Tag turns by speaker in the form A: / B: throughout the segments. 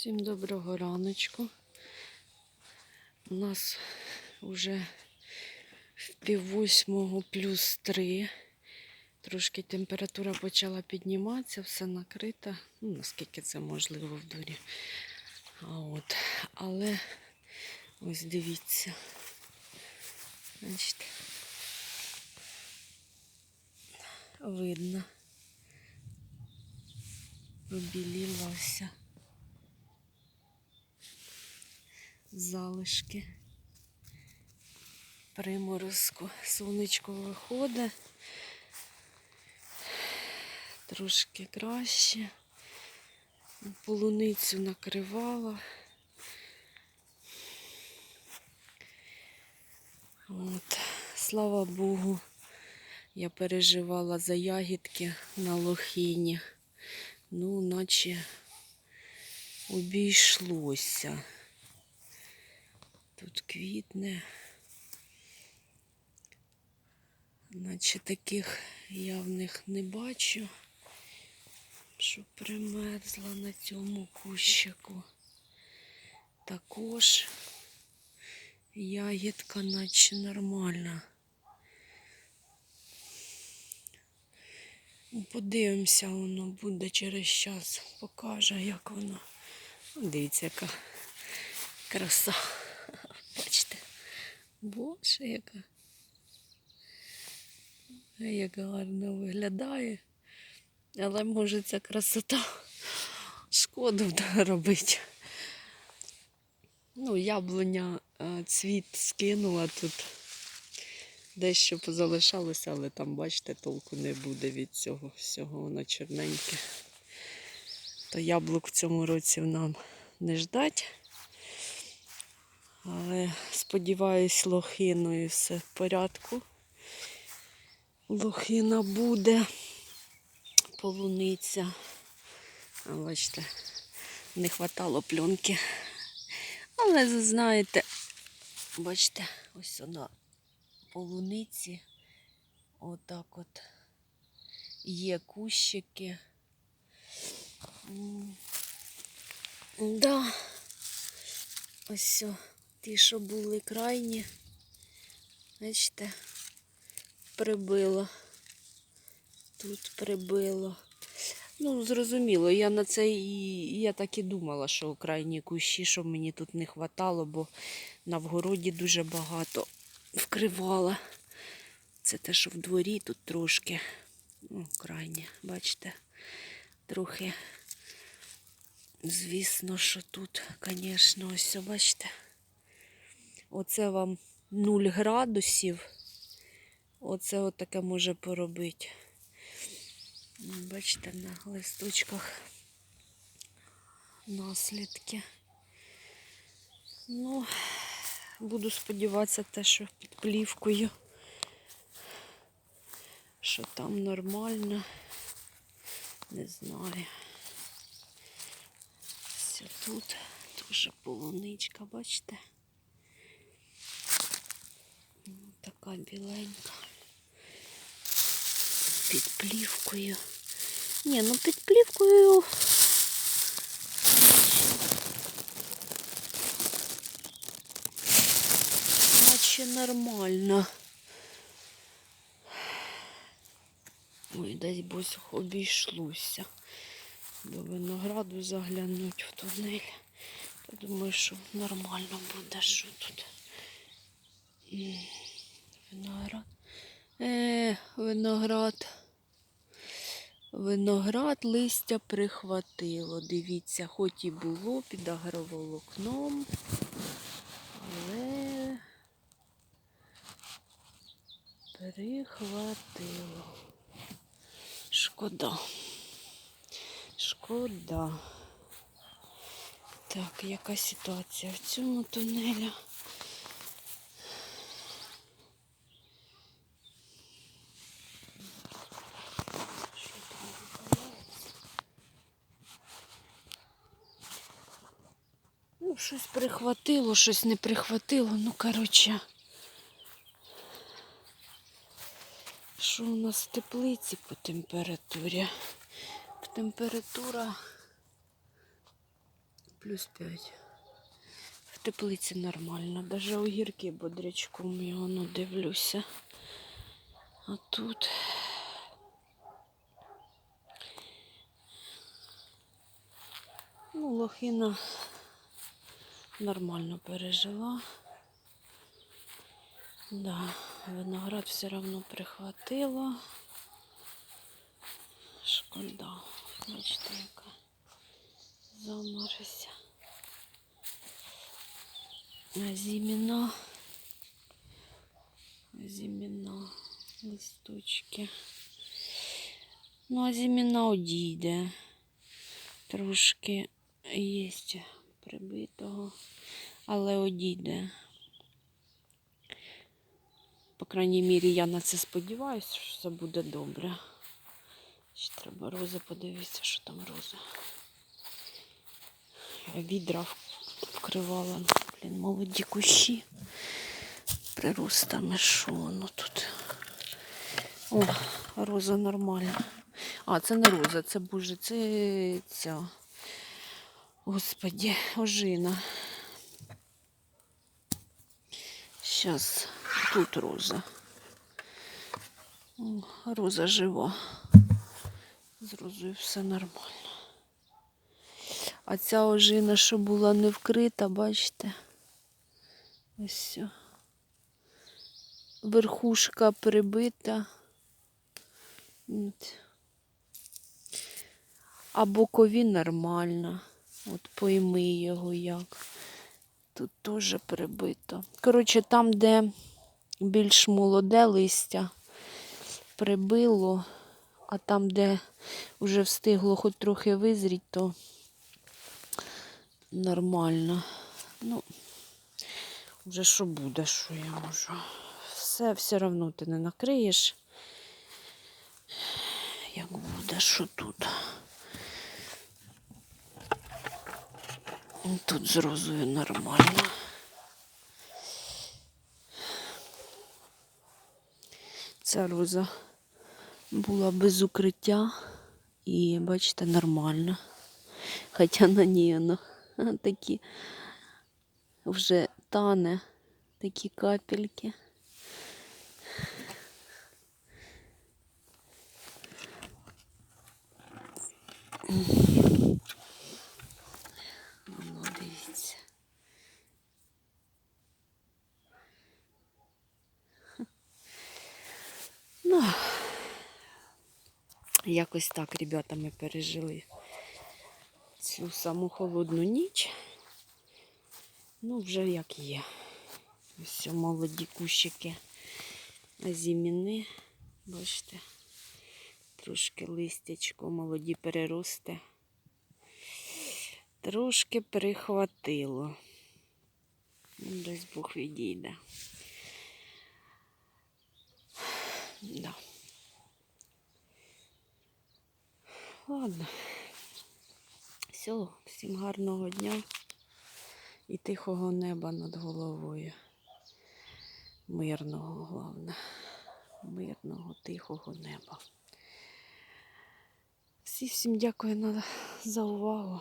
A: Всім доброго раночку. У нас вже в пів восьмого плюс три. Трошки температура почала підніматися, все накрито. Ну, наскільки це можливо в дворі. А от. Але ось дивіться. Бачите. Видно. Побілілося. Залишки приморозку. Сонечко виходить. Трошки краще. Полуницю накривала. От. Слава Богу, я переживала за ягідки на лохині. Ну, наче обійшлося. Тут квітне. Наче таких явних не бачу, що примерзла на цьому кущику. Також ягідка наче нормальна. Подивимося, воно буде через час. Покаже, як воно. Дивіться, яка краса. Боже, яка. Як гарно виглядає. Але може ця красота шкоду робити. Ну, яблуня е, цвіт скинула тут. Дещо позалишалося, але там, бачите, толку не буде від цього всього, воно чорненьке. То яблук в цьому році нам не ждать. Але сподіваюсь, лохиною все в порядку. Лохина буде, полуниця. А, бачите, не хватало пленки. Але знаєте, бачите, ось вона полуниці. Отак от є кущики. Да. Ось все. Ті, що були крайні, бачите, прибило. Тут прибило. Ну, зрозуміло, я на це і я так і думала, що крайні кущі, що мені тут не хватало, бо на вгороді дуже багато вкривала. Це те, що в дворі тут трошки, ну, крайні, бачите, трохи. Звісно, що тут, звісно, ось, бачите. Оце вам 0 градусів. Оце от таке може поробити. Бачите, на листочках наслідки. Ну, буду сподіватися те, що під плівкою, що там нормально. Не знаю. Все тут дуже полуничка, бачите? Ну, Така біленька. Під плівкою. Ні, ну під плівкою. Наче нормально. Ой, десь бось обійшлося. До винограду заглянуть в тунель. Я думаю, що нормально буде, що тут. Виноград. Е, виноград. Виноград листя прихватило. Дивіться, хоч і було під агроволокном, але прихватило. Шкода. Шкода. Так, яка ситуація в цьому тунелі? Що там відбувається? Ну, щось прихватило, щось не прихватило. Ну, коротше. Що у нас в теплиці по температурі? Температура плюс 5. В теплиці нормально. Даже огірки бодрячком я ну, дивлюся. А тут. Ну, лохина нормально пережила. Да, виноград все одно прихватило. Шкода. Бачите, яка заморися. А зіміна. Зіміна. Листочки. Ну, а зіміна одійде. Трошки є прибитого, але одійде. По крайній мірі, я на це сподіваюся, що все буде добре. Ще треба рози подивитися, що там рози. Я відра вкривала. Блін, молоді кущі. Приростами, що воно тут. О, роза нормальна. А, це не роза, це боже, це ця. Господі, ожина. Щас тут роза. Роза жива. З розою все нормально. А ця ожина, що була не вкрита, бачите? Ось. все. Верхушка прибита. А бокові нормально. От пойми його як. Тут теж прибито. Коротше, там, де більш молоде листя, прибило, а там, де вже встигло хоч трохи визріти, то нормально. Ну, вже що буде, що я можу. Все все одно ти не накриєш. Як буде, що тут. Тут з розою нормально. Ця роза була без укриття і, бачите, нормально. Хоча на ній воно такі вже тане, такі капельки. Воно дивіться. Ну, якось так, ребята, ми пережили цю саму холодну ніч. Ну, вже як є. Ось молоді кущики зіміни. Бачите, трошки листячко, молоді перерости. Трошки прихватило. Ну, Десь Бог відійде. Да. Ладно. Все, всім гарного дня і тихого неба над головою. Мирного, головне. Мирного, тихого неба. Всі всім дякую за увагу.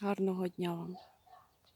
A: Гарного дня вам.